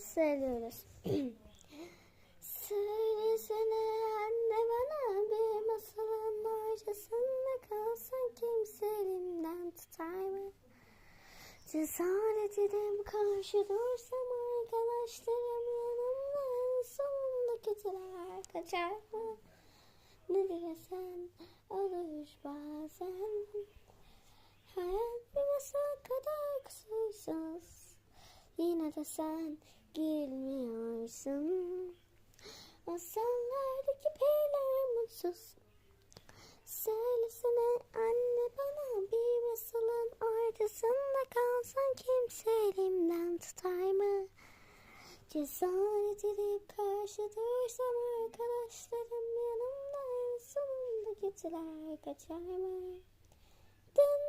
söylüyoruz. Söylesene anne bana bir masalın ortasında kalsan kimse elimden tutar mı? Cesaret edip karşı dursam arkadaşlarım yanımda en sonunda kötüler kaçar mı? Ne dilesen olur bazen Hayat bir masal kadar kusursuz Yine de sen gülmüyorsun Masallardaki peyler mutsuz Söylesene anne bana bir masalın ortasında kalsan kimse elimden tutar mı? Cesaret edip karşı dursam arkadaşlarım yanımda en sonunda kötüler kaçar mı? Dın